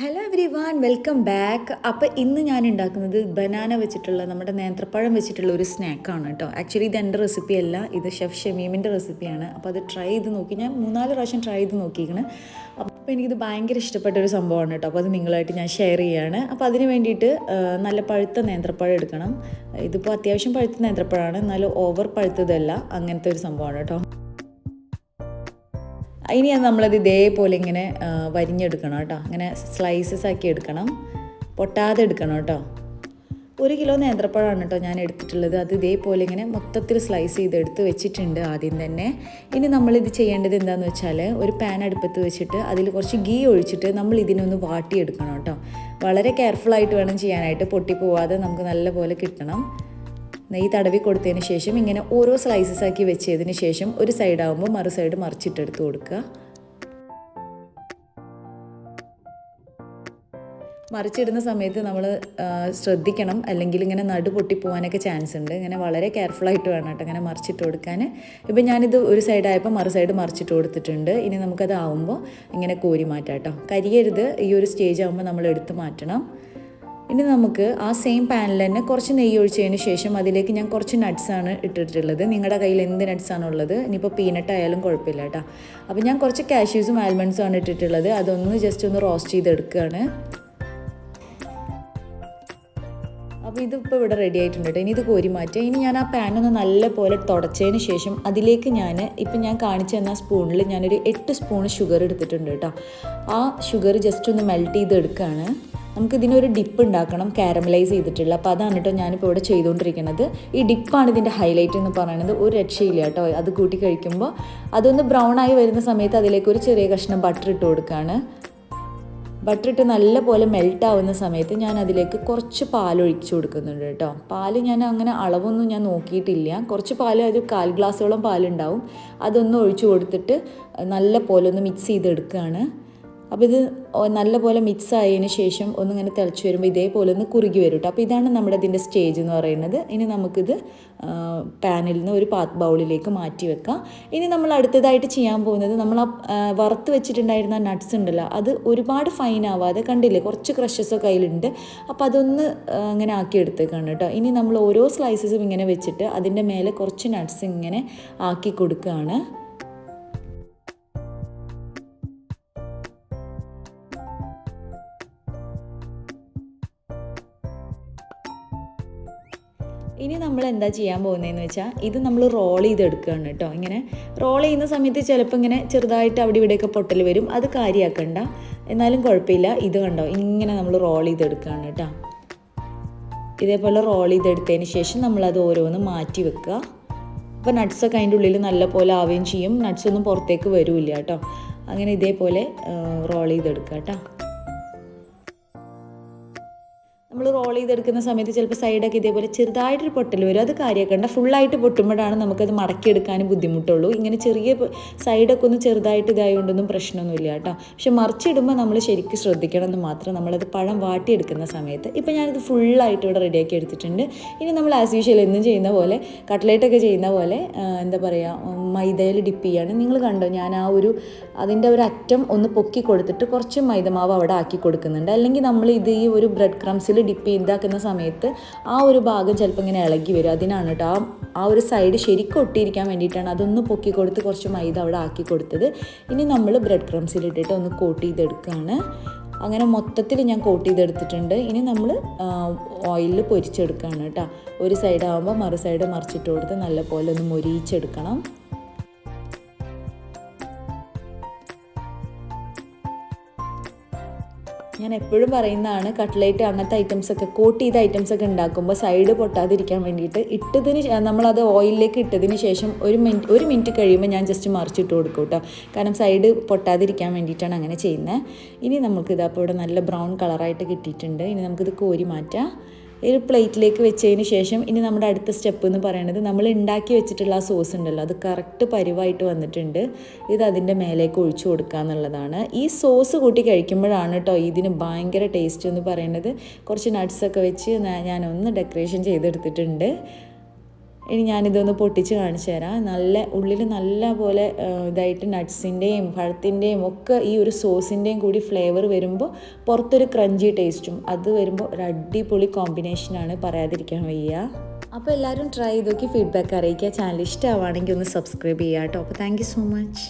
Hello everyone welcome back അപ്പോൾ ഇന്ന് ഞാൻ ഉണ്ടാക്കുന്നത് ബനാന വെച്ചിട്ടുള്ള നമ്മുടെ നേന്ത്രപ്പഴം വെച്ചിട്ടുള്ള ഒരു സ്നാക്കാണ് കേട്ടോ. ആക്ച്വലി ഇത് എന്റെ റെസിപ്പി അല്ല ഇത് ഷെഫ് ഷമീമിന്റെ റെസിപ്പിയാണ് അപ്പോൾ അത് ട്രൈ ചെയ്ത് നോക്കി ഞാൻ മൂന്നാൽ പ്രാവശ്യം ട്രൈ ചെയ്ത് നോക്കിയിരിക്കണം. അപ്പോൾ എനിക്കിത് ഭയങ്കര ഇഷ്ടപ്പെട്ട ഒരു സംഭവമാണ് കേട്ടോ. അപ്പോൾ അത് നിങ്ങളായിട്ട് ഞാൻ ഷെയർ ചെയ്യുകയാണ് അപ്പോൾ അതിന് വേണ്ടിയിട്ട് നല്ല പഴുത്ത നേന്ത്രപ്പഴം എടുക്കണം. ഇതിപ്പോൾ അത്യാവശ്യം പഴുത്ത നേന്ത്രപ്പഴമാണ് എന്നാലും ഓവർ പഴുത്തതല്ല. അങ്ങനത്തെ ഒരു സംഭവമാണ് കേട്ടോ. ഇനി അത് നമ്മളത് ഇതേപോലെ ഇങ്ങനെ വരിഞ്ഞെടുക്കണം കേട്ടോ. അങ്ങനെ സ്ലൈസസ് ആക്കി എടുക്കണം. പൊട്ടാതെ എടുക്കണം കേട്ടോ. ഒരു കിലോ നേന്ത്രപ്പഴമാണ് കേട്ടോ ഞാൻ എടുത്തിട്ടുള്ളത്. അത് ഇതേപോലെ ഇങ്ങനെ മൊത്തത്തിൽ സ്ലൈസ് ചെയ്ത് എടുത്ത് വെച്ചിട്ടുണ്ട് ആദ്യം തന്നെ. ഇനി നമ്മളിത് ചെയ്യേണ്ടത് എന്താണെന്ന് വെച്ചാൽ ഒരു പാൻ അടുപ്പത്ത് വെച്ചിട്ട് അതിൽ കുറച്ച് ഗീ ഒഴിച്ചിട്ട് നമ്മൾ ഇതിനൊന്ന് വാട്ടിയെടുക്കണം കേട്ടോ. വളരെ കെയർഫുള്ളായിട്ട് വേണം ചെയ്യാനായിട്ട് പൊട്ടിപ്പോവാതെ നമുക്ക് നല്ലപോലെ കിട്ടണം. നെയ്യ് തടവി കൊടുത്തതിന് ശേഷം ഇങ്ങനെ ഓരോ സ്ലൈസസ് ആക്കി വെച്ചതിന് ശേഷം ഒരു സൈഡ് ആകുമ്പോൾ മറു സൈഡ് മറിച്ചിട്ടെടുത്ത് കൊടുക്കുക. മറിച്ചിടുന്ന സമയത്ത് നമ്മൾ ശ്രദ്ധിക്കണം. അല്ലെങ്കിൽ ഇങ്ങനെ നടു പൊട്ടി പോകാനൊക്കെ ചാൻസ് ഉണ്ട്. ഇങ്ങനെ വളരെ കെയർഫുള്ളായിട്ട് വേണം കേട്ടോ ഇങ്ങനെ മറിച്ചിട്ട് കൊടുക്കാൻ. ഇപ്പം ഞാനിത് ഒരു സൈഡായപ്പോൾ മറു സൈഡ് മറിച്ചിട്ട് കൊടുത്തിട്ടുണ്ട്. ഇനി നമുക്കത് ആവുമ്പോൾ ഇങ്ങനെ കോരി മാറ്റാം കേട്ടോ. കരിയരുത്. ഈ ഒരു സ്റ്റേജ് ആകുമ്പോൾ നമ്മൾ എടുത്ത് മാറ്റണം. ഇനി നമുക്ക് ആ സെയിം പാനിൽ തന്നെ കുറച്ച് നെയ്യ് ഒഴിച്ചതിന് ശേഷം അതിലേക്ക് ഞാൻ കുറച്ച് നട്ട്സാണ് ഇട്ടിട്ടുള്ളത്. നിങ്ങളുടെ കയ്യിൽ എന്ത് നട്ട്സാണ് ഉള്ളത്? ഇനിയിപ്പോൾ പീനട്ട് ആയാലും കുഴപ്പമില്ല കേട്ടോ അപ്പോൾ ഞാൻ കുറച്ച് കാഷ്യൂസും ആൽമണ്ട്സും ആണ് ഇട്ടിട്ടുള്ളത്. അതൊന്ന് ജസ്റ്റ് ഒന്ന് റോസ്റ്റ് ചെയ്തെടുക്കുകയാണ് അപ്പോൾ ഇതിപ്പോൾ ഇവിടെ റെഡി ആയിട്ടുണ്ട് കേട്ടോ ഇനി ഇത് കോരി മാറ്റുക ഇനി ഞാൻ ആ പാൻ ഒന്ന് നല്ലപോലെ തുടച്ചതിന് ശേഷം അതിലേക്ക് ഞാൻ ഇപ്പം ഞാൻ കാണിച്ചു തന്ന സ്പൂണിൽ ഞാനൊരു എട്ട് സ്പൂൺ ഷുഗർ എടുത്തിട്ടുണ്ട് കേട്ടോ ആ ഷുഗർ ജസ്റ്റ് ഒന്ന് മെൽറ്റ് ചെയ്ത് എടുക്കുകയാണ് നമുക്ക് ഇതിനൊരു ഡിപ്പ് ഉണ്ടാക്കണം കാരമലൈസ് ചെയ്തിട്ടുള്ള. അപ്പോൾ അതാണ് കേട്ടോ ഞാനിപ്പോൾ ഇവിടെ ചെയ്തുകൊണ്ടിരിക്കുന്നത്. ഈ ഡിപ്പാണ് ഇതിന്റെ ഹൈലൈറ്റ് എന്ന് പറയുന്നത്. ഒരു രക്ഷയില്ല കേട്ടോ. അത് കൂട്ടി കഴിക്കുമ്പോൾ അതൊന്ന് ബ്രൗൺ ആയി വരുന്ന സമയത്ത് അതിലേക്ക് ഒരു ചെറിയ കഷ്ണം ബട്ടർ ഇട്ട് കൊടുക്കുകയാണ് ബട്ടർ ഇട്ട് നല്ലപോലെ മെൽറ്റ് ആവുന്ന സമയത്ത് ഞാൻ അതിലേക്ക് കുറച്ച് പാൽ ഒഴിച്ചു കൊടുക്കുന്നുണ്ട് കേട്ടോ. പാൽ ഞാൻ അങ്ങനെ അളവൊന്നും ഞാൻ നോക്കിയിട്ടില്ല. കുറച്ച് പാൽ ഒരു കാൽ ഗ്ലാസ്സോളം പാലുണ്ടാവും. അതൊന്ന് ഒഴിച്ചു കൊടുത്തിട്ട് നല്ല പോലെ ഒന്ന് മിക്സ് ചെയ്തെടുക്കുകയാണ്. അപ്പോൾ ഇത് നല്ലപോലെ മിക്സ് ആയതിന് ശേഷം ഒന്നിങ്ങനെ തിളച്ച് വരുമ്പോൾ ഇതേപോലെ ഒന്ന് കുറുകി വരും കേട്ടോ അപ്പോൾ ഇതാണ് നമ്മുടെ ഇതിന്റെ സ്റ്റേജ് എന്ന് പറയുന്നത്. ഇനി നമുക്കിത് പാനിൽ നിന്ന് ഒരു പാത്ത് ബൗളിലേക്ക് മാറ്റി വെക്കാം. ഇനി നമ്മൾ അടുത്തതായിട്ട് ചെയ്യാൻ പോകുന്നത് നമ്മൾ ആ വറുത്ത് വെച്ചിട്ടുണ്ടായിരുന്ന നട്ട്സ് ഉണ്ടല്ലോ അത് ഒരുപാട് ഫൈൻ ആവാതെ കണ്ടില്ലേ കുറച്ച് ക്രഷസ് കയ്യിലുണ്ട്. അപ്പോൾ അതൊന്ന് അങ്ങനെ ആക്കി എടുത്തേക്കാണ് കേട്ടോ. ഇനി നമ്മൾ ഓരോ സ്ലൈസസും ഇങ്ങനെ വെച്ചിട്ട് അതിന്റെ മേലെ കുറച്ച് നട്ട്സ് ഇങ്ങനെ ആക്കി കൊടുക്കുകയാണ്. ഇനി നമ്മൾ എന്താ ചെയ്യാൻ പോകുന്നതെന്ന് വെച്ചാൽ ഇത് നമ്മൾ റോൾ ചെയ്തെടുക്കുകയാണ് കേട്ടോ ഇങ്ങനെ റോൾ ചെയ്യുന്ന സമയത്ത് ചിലപ്പോൾ ഇങ്ങനെ ചെറുതായിട്ട് അവിടെ ഇവിടെയൊക്കെ പൊട്ടൽ വരും. അത് കാര്യമാക്കണ്ട എന്നാലും കുഴപ്പമില്ല. ഇത് കണ്ടോ? ഇങ്ങനെ നമ്മൾ റോൾ ചെയ്തെടുക്കുകയാണ് കേട്ടോ ഇതേപോലെ റോൾ ചെയ്തെടുത്തതിന് ശേഷം നമ്മളത് ഓരോന്ന് മാറ്റി വെക്കുക. അപ്പോൾ നട്ട്സൊക്കെ അതിന്റെ ഉള്ളിൽ നല്ല പോലെ ആവുകയും ചെയ്യും. നട്ട്സൊന്നും പുറത്തേക്ക് വരില്ല കേട്ടോ അങ്ങനെ ഇതേപോലെ റോൾ ചെയ്തെടുക്കുക കേട്ടോ നമ്മൾ റോൾ ചെയ്തെടുക്കുന്ന സമയത്ത് ചിലപ്പോൾ സൈഡൊക്കെ ഇതേപോലെ ചെറുതായിട്ടൊരു പൊട്ടൽ വരും. അത് കാര്യമാക്കണ്ട ഫുള്ളായിട്ട് പൊട്ടുമ്പോഴാണ് നമുക്കത് മടക്കിയെടുക്കാനും ബുദ്ധിമുട്ടുള്ളൂ. ഇങ്ങനെ ചെറിയ സൈഡൊക്കെ ഒന്ന് ചെറുതായിട്ട് ഇതായതുകൊണ്ടൊന്നും പ്രശ്നമൊന്നുമില്ല കേട്ടോ. പക്ഷെ മറിച്ചിടുമ്പോൾ നമ്മൾ ശരിക്കും ശ്രദ്ധിക്കണം എന്ന് മാത്രം നമ്മളത് പഴം വാട്ടിയെടുക്കുന്ന സമയത്ത്. ഇപ്പം ഞാനിത് ഫുള്ളായിട്ട് ഇവിടെ റെഡിയാക്കി എടുത്തിട്ടുണ്ട്. ഇനി നമ്മൾ ആസ് യൂഷ്വൽ എന്നും ചെയ്യുന്ന പോലെ കട്ട്ലേറ്റൊക്കെ ചെയ്യുന്ന പോലെ എന്താ പറയുക മൈദയിൽ ഡിപ്പ് ചെയ്യാണ്. നിങ്ങൾ കണ്ടോ ഞാൻ ആ ഒരു അതിന്റെ ഒരു അറ്റം ഒന്ന് പൊക്കി കൊടുത്തിട്ട് കുറച്ച് മൈദമാവ് അവിടെ ആക്കി കൊടുക്കുന്നുണ്ട്. അല്ലെങ്കിൽ നമ്മൾ ഇത് ഈ ഒരു ബ്രെഡ് ക്രംസിൽ ഡിപ്പ് ചെയ്താക്കുന്ന സമയത്ത് ആ ഒരു ഭാഗം ചിലപ്പോൾ ഇങ്ങനെ ഇളകി വരും. അതിനാണ് കേട്ടോ ആ ആ ഒരു സൈഡ് ശരിക്കും ഒട്ടിയിരിക്കാൻ വേണ്ടിയിട്ടാണ് അതൊന്ന് പൊക്കി കൊടുത്ത് കുറച്ച് മൈദ അവിടെ ആക്കി കൊടുത്തത്. ഇനി നമ്മൾ ബ്രെഡ് ക്രംസിൽ ഇട്ടിട്ട് ഒന്ന് കോട്ട് ചെയ്തെടുക്കുകയാണ്. അങ്ങനെ മൊത്തത്തിൽ ഞാൻ കോട്ട് ചെയ്തെടുത്തിട്ടുണ്ട്. ഇനി നമ്മൾ ഓയിലിൽ പൊരിച്ചെടുക്കുകയാണ് കേട്ടോ ഒരു സൈഡ് ആകുമ്പോൾ മറു സൈഡ് മറിച്ചിട്ട് കൊടുത്ത് നല്ലപോലെ ഒന്ന് മൊരിയിച്ചെടുക്കണം. ഞാൻ എപ്പോഴും പറയുന്നതാണ് കട്ട്ലേറ്റ് അങ്ങനത്തെ ഐറ്റംസ് ഒക്കെ കോട്ട് ചെയ്ത ഐറ്റംസ് ഒക്കെ ഉണ്ടാക്കുമ്പോൾ സൈഡ് പൊട്ടാതിരിക്കാൻ വേണ്ടിയിട്ട് ഇട്ടതിന് നമ്മളത് ഓയിലിലേക്ക് ഇട്ടതിന് ശേഷം ഒരു മിനിറ്റ് ഒരു മിനിറ്റ് കഴിയുമ്പോൾ ഞാൻ ജസ്റ്റ് മറിച്ചിട്ട് കൊടുക്കും കേട്ടോ കാരണം സൈഡ് പൊട്ടാതിരിക്കാൻ വേണ്ടിയിട്ടാണ് അങ്ങനെ ചെയ്യുന്നത് ഇനി നമുക്കിത് അപ്പോൾ ഇവിടെ നല്ല ബ്രൗൺ കളറായിട്ട് കിട്ടിയിട്ടുണ്ട്. ഇനി നമുക്കിത് കോരി മാറ്റാം. ഒരു പ്ലേറ്റിലേക്ക് വെച്ചതിന് ശേഷം ഇനി നമ്മുടെ അടുത്ത സ്റ്റെപ്പ് എന്ന് പറയുന്നത് നമ്മൾ ഉണ്ടാക്കി വെച്ചിട്ടുള്ള ആ സോസ് ഉണ്ടല്ലോ അത് കറക്റ്റ് പരിവായിട്ട് വന്നിട്ടുണ്ട്. ഇത് അതിന്റെ മേലേക്ക് ഒഴിച്ചു കൊടുക്കുക എന്നുള്ളതാണ്. ഈ സോസ് കൂട്ടി കഴിക്കുമ്പോഴാണ് കേട്ടോ ഇതിന് ഭയങ്കര ടേസ്റ്റ് എന്ന് പറയുന്നത് കുറച്ച് നട്ട്സൊക്കെ വെച്ച് ഞാനൊന്ന് ഡെക്കറേഷൻ ചെയ്തെടുത്തിട്ടുണ്ട്. ഇനി ഞാനിതൊന്ന് പൊട്ടിച്ച് കാണിച്ചു തരാം. നല്ല ഉള്ളിൽ നല്ല പോലെ ഇതായിട്ട് നട്ട്സിന്റെയും പഴത്തിന്റെയും ഒക്കെ ഈ ഒരു സോസിന്റെയും കൂടി ഫ്ലേവർ വരുമ്പോൾ പുറത്തൊരു ക്രഞ്ചി ടേസ്റ്റും അത് വരുമ്പോൾ ഒരു അടിപൊളി കോമ്പിനേഷനാണ് പറയാതിരിക്കാൻ വയ്യ. അപ്പോൾ എല്ലാവരും ട്രൈ ചെയ്ത് നോക്കി ഫീഡ്ബാക്ക് അറിയിക്കുക. ചാനൽ ഇഷ്ടമാവുകയാണെങ്കിൽ ഒന്ന് സബ്സ്ക്രൈബ് ചെയ്യാം കേട്ടോ അപ്പോൾ താങ്ക് സോ മച്ച്